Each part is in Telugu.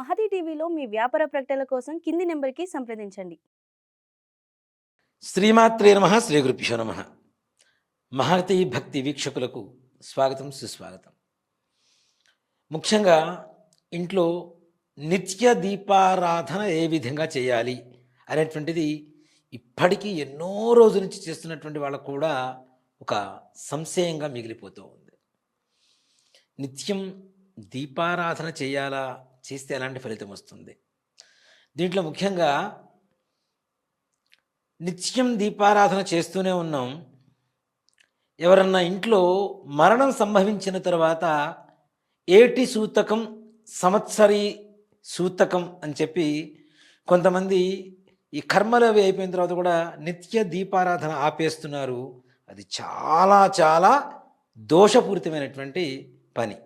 మహతి టీవీలో మీ వ్యాపార ప్రకటనల కోసం కింది నెంబర్కి సంప్రదించండి. శ్రీమాత్రే నమ శ్రీ గురుభ్యో నమ. మహతి భక్తి వీక్షకులకు స్వాగతం సుస్వాగతం. ముఖ్యంగా ఇంట్లో నిత్య దీపారాధన ఏ విధంగా చేయాలి అనేటువంటిది ఇప్పటికీ ఎన్నో రోజుల నుంచి చేస్తున్నటువంటి వాళ్ళకు కూడా ఒక సంశయంగా మిగిలిపోతూ ఉంది. నిత్యం దీపారాధన చేయాలా? చేస్తే ఎలాంటి ఫలితం వస్తుంది? దీంట్లో ముఖ్యంగా నిత్యం దీపారాధన చేస్తూనే ఉన్నాం. ఎవరన్నా ఇంట్లో మరణం సంభవించిన తర్వాత ఏటి సూతకం సంవత్సరి సూతకం అని చెప్పి కొంతమంది ఈ కర్మలు అవి అయిపోయిన తర్వాత కూడా నిత్య దీపారాధన ఆపేస్తున్నారు. అది చాలా చాలా దోషపూరితమైనటువంటి పని.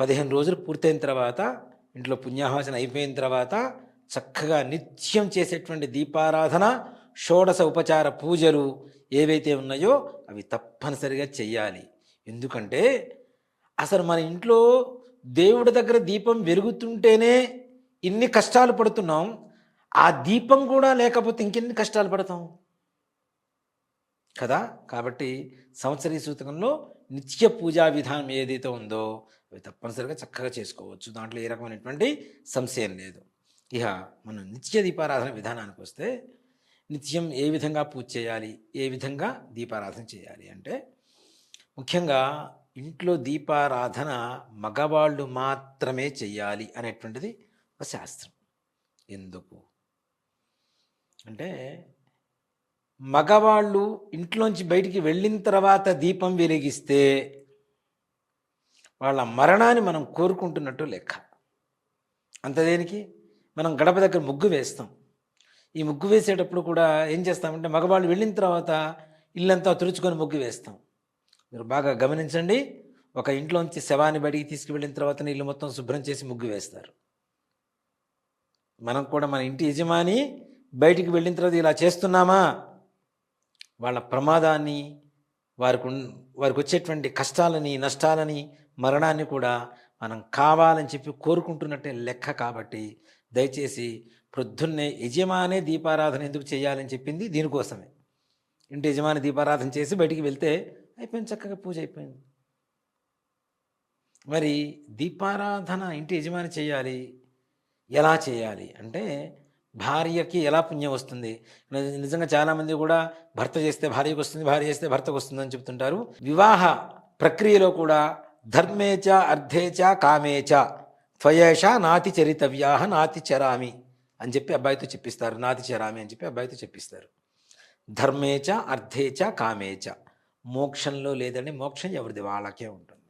పదిహేను రోజులు పూర్తయిన తర్వాత ఇంట్లో పుణ్యాహవచన అయిపోయిన తర్వాత చక్కగా నిత్యం చేసేటువంటి దీపారాధన షోడశ ఉపచార పూజలు ఏవైతే ఉన్నాయో అవి తప్పనిసరిగా చెయ్యాలి. ఎందుకంటే అసలు మన ఇంట్లో దేవుడి దగ్గర దీపం వెలుగుతుంటేనే ఇన్ని కష్టాలు పడుతున్నాం. ఆ దీపం కూడా లేకపోతే ఇంకెన్ని కష్టాలు పడతాం? కదా? కాబట్టి సంవత్సరీ సూతకంలో నిత్య పూజా విధానం ఏదైతే ఉందో అవి తప్పనిసరిగా చక్కగా చేసుకోవచ్చు. దాంట్లో ఏ రకమైనటువంటి సంశయం లేదు. ఇక మనం నిత్య దీపారాధన విధానానికి వస్తే నిత్యం ఏ విధంగా పూజ చేయాలి? ఏ విధంగా దీపారాధన చేయాలి? అంటే ముఖ్యంగా ఇంట్లో దీపారాధన మగవాళ్ళు మాత్రమే చెయ్యాలి అనేటువంటిది ఒక శాస్త్రం. ఎందుకు? అంటే మగవాళ్ళు ఇంట్లోంచి బయటికి వెళ్ళిన తర్వాత దీపం వెలిగిస్తే వాళ్ళ మరణాన్ని మనం కోరుకుంటున్నట్టు లెక్క. అంత దేనికి? మనం గడప దగ్గర ముగ్గు వేస్తాం. ఈ ముగ్గు వేసేటప్పుడు కూడా ఏం చేస్తామంటే మగవాళ్ళు వెళ్ళిన తర్వాత ఇల్లంతా తుడుచుకొని ముగ్గు వేస్తాం. మీరు బాగా గమనించండి. ఒక ఇంట్లోంచి శవాన్ని బయటికి తీసుకువెళ్ళిన తర్వాత ఇల్లు మొత్తం శుభ్రం చేసి ముగ్గు వేస్తారు. మనం కూడా మన ఇంటి యజమాని బయటికి వెళ్ళిన తర్వాత ఇలా చేస్తున్నామా? వాళ్ళ ప్రమాదాన్ని వారికి వారికి వచ్చేటువంటి కష్టాలని నష్టాలని మరణాన్ని కూడా మనం కావాలని చెప్పి కోరుకుంటున్నట్టే లెక్క కాబట్టి దయచేసి ప్రొద్దున్నే యజమానే దీపారాధన ఎందుకు చేయాలని చెప్పింది దీనికోసమే. ఇంటి యజమాని దీపారాధన చేసి బయటికి వెళ్తే అయిపోయింది చక్కగా పూజ అయిపోయింది. మరి దీపారాధన ఇంటి యజమాని చేయాలి ఎలా చేయాలి అంటే భార్యకి ఎలా పుణ్యం వస్తుంది? నిజంగా చాలామంది కూడా భర్త చేస్తే భార్యకు వస్తుంది భార్య చేస్తే భర్తకు వస్తుంది అని చెప్తుంటారు. వివాహ ప్రక్రియలో కూడా ధర్మేచ అర్థేచ కామేచ త్వయేష నాతి చరితవ్యాహ నాతి చరామి అని చెప్పి అబ్బాయితో చెప్పిస్తారు. నాతి చరామి అని చెప్పి అబ్బాయితో చెప్పిస్తారు. ధర్మేచ అర్థేచ కామేచ. మోక్షంలో లేదండి మోక్షం ఎవరిది? వాళ్ళకే ఉంటుంది.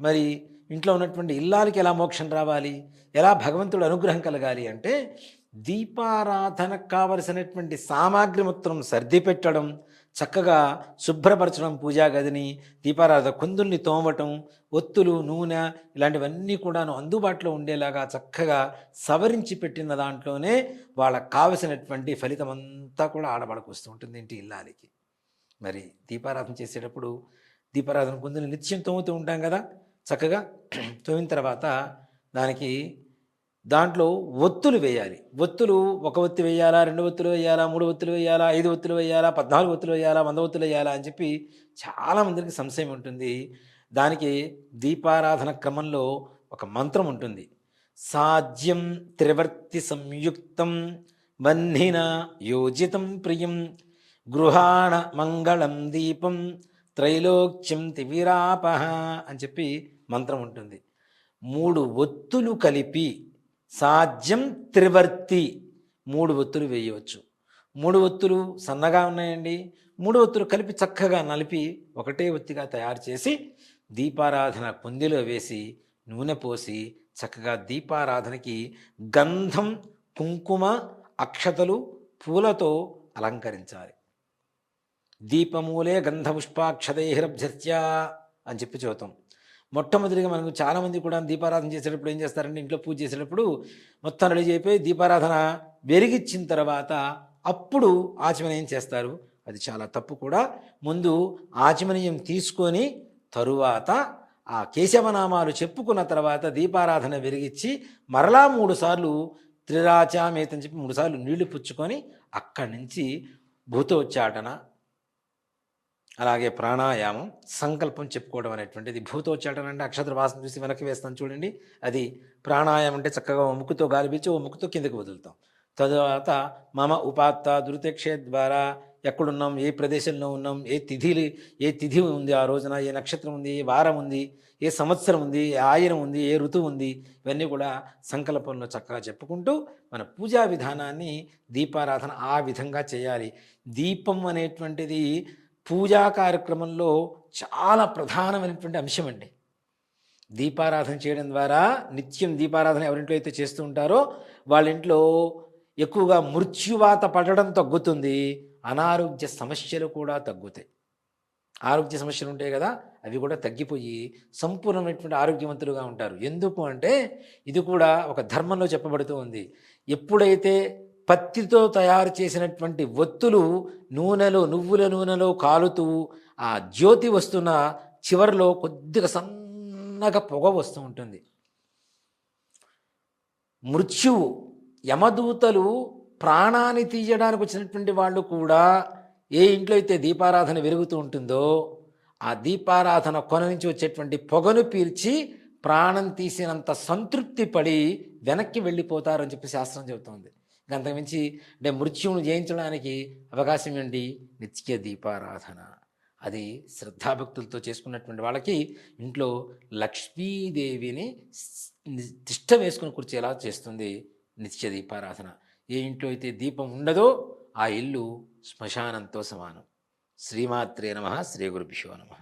మరి ఇంట్లో ఉన్నటువంటి ఇల్లాలకి ఎలా మోక్షం రావాలి? ఎలా భగవంతుడు అనుగ్రహం కలగాలి అంటే దీపారాధనకు కావలసినటువంటి సామాగ్రి మొత్తం సర్ది పెట్టడం చక్కగా శుభ్రపరచడం పూజా గదిని దీపారాధన కుందుల్ని తోమటం ఒత్తులు నూనె ఇలాంటివన్నీ కూడాను అందుబాటులో ఉండేలాగా చక్కగా సవరించి పెట్టిన దాంట్లోనే వాళ్ళకి కావలసినటువంటి ఫలితం అంతా కూడా ఆడబడకు వస్తూ ఉంటుంది ఇంటి ఇల్లాలకి. మరి దీపారాధన చేసేటప్పుడు దీపారాధన కుందుని నిత్యం తోముతూ ఉంటాం కదా చక్కగా తోమిన తర్వాత దానికి దాంట్లో ఒత్తులు వేయాలి. ఒత్తులు ఒక ఒత్తి వేయాలా రెండు ఒత్తులు వేయాలా మూడు ఒత్తులు వేయాలా ఐదు ఒత్తులు వేయాలా పద్నాలుగు ఒత్తులు వేయాలా వంద ఒత్తులు వేయాలా అని చెప్పి చాలామందికి సంశయం ఉంటుంది. దానికి దీపారాధన క్రమంలో ఒక మంత్రం ఉంటుంది. సాధ్యం త్రివర్తి సంయుక్తం వన్నిన యోజితం ప్రియం గృహాణ మంగళం దీపం త్రైలోక్యం తివిరాపహ అని చెప్పి మంత్రం ఉంటుంది. మూడు ఒత్తులు కలిపి సాధ్యం త్రివర్తి. మూడు ఒత్తులు వేయవచ్చు. మూడు ఒత్తులు సన్నగా ఉన్నాయండి. మూడు ఒత్తులు కలిపి చక్కగా నలిపి ఒకటే ఒత్తిగా తయారు చేసి దీపారాధన కుందిలో వేసి నూనె పోసి చక్కగా దీపారాధనకి గంధం కుంకుమ అక్షతలు పూలతో అలంకరించాలి. దీపమూలే గంధపుష్పాక్షతైరభ్యస్య అని చెప్పి చూద్దాం మొట్టమొదటిగా మనకు చాలామంది కూడా దీపారాధన చేసేటప్పుడు ఏం చేస్తారంటే ఇంట్లో పూజ చేసేటప్పుడు మొత్తం రెడీ అయిపోయి దీపారాధన వెలిగించిన తర్వాత అప్పుడు ఆచమనీయం చేస్తారు. అది చాలా తప్పు కూడా. ముందు ఆచమనీయం తీసుకొని తరువాత ఆ కేశవనామాలు చెప్పుకున్న తర్వాత దీపారాధన వెలిగించి మరలా మూడుసార్లు త్రిరాచామేతని చెప్పి మూడుసార్లు నీళ్ళు పుచ్చుకొని అక్కడి నుంచి భూతోచ్చాటన అలాగే ప్రాణాయామం సంకల్పం చెప్పుకోవడం అనేటువంటిది. భూతోచ్చాటన అంటే అక్షత్ర వాసన చూసి వెనక్కి వేస్తాం చూడండి. అది ప్రాణాయామం అంటే చక్కగా ఓ ముక్కుతో గాలి పీల్చి ఓ ముక్కుతో కిందకి వదులుతాం. తరువాత మమ ఉపాత్త దురితక్షే ద్వారా ఎక్కడున్నాం ఏ ప్రదేశంలో ఉన్నాం ఏ తిథిలు ఏ తిథి ఉంది ఆ రోజున ఏ నక్షత్రం ఉంది ఏ వారం ఉంది ఏ సంవత్సరం ఉంది ఏ ఆయన ఉంది ఏ ఋతువు ఉంది ఇవన్నీ కూడా సంకల్పంలో చక్కగా చెప్పుకుంటూ మన పూజా విధానాన్ని దీపారాధన ఆ విధంగా చేయాలి. దీపం అనేటువంటిది పూజా కార్యక్రమంలో చాలా ప్రధానమైనటువంటి అంశం అండి దీపారాధన చేయడం ద్వారా నిత్యం దీపారాధన ఎవరింట్లో అయితే చేస్తూ ఉంటారో వాళ్ళ ఇంట్లో ఎక్కువగా మృత్యువాత పడడం తగ్గుతుంది. అనారోగ్య సమస్యలు కూడా తగ్గుతాయి. ఆరోగ్య సమస్యలు ఉంటాయి కదా అవి కూడా తగ్గిపోయి సంపూర్ణమైనటువంటి ఆరోగ్యవంతులుగా ఉంటారు. ఎందుకు అంటే ఇది కూడా ఒక ధర్మంలో చెప్పబడుతూ ఉంది. ఎప్పుడైతే పత్తితో తయారు చేసినటువంటి ఒత్తులు నూనెలో నువ్వుల నూనెలో కాలుతూ ఆ జ్యోతి వస్తున్న చివరిలో కొద్దిగా సన్నగా పొగ వస్తూ ఉంటుంది. మృత్యువు యమదూతలు ప్రాణాన్ని తీయడానికి వచ్చినటువంటి వాళ్ళు కూడా ఏ ఇంట్లో అయితే దీపారాధన వెలుగుతూ ఉంటుందో ఆ దీపారాధన కొన నుంచి వచ్చేటువంటి పొగను పీల్చి ప్రాణం తీసినంత సంతృప్తి పడి వెనక్కి వెళ్ళిపోతారని చెప్పి శాస్త్రం చెబుతోంది. అంతకుమించి అంటే మృత్యువును జయించడానికి అవకాశం ఏంటి? నిత్య దీపారాధన. అది శ్రద్ధాభక్తులతో చేసుకున్నటువంటి వాళ్ళకి ఇంట్లో లక్ష్మీదేవిని తిష్ట వేసుకుని కూర్చేలా చేస్తుంది నిత్య దీపారాధన. ఏ ఇంట్లో అయితే దీపం ఉండదో ఆ ఇల్లు శ్మశానంతో సమానం. శ్రీమాత్రే నమ శ్రీ గురుభ్యో నమ.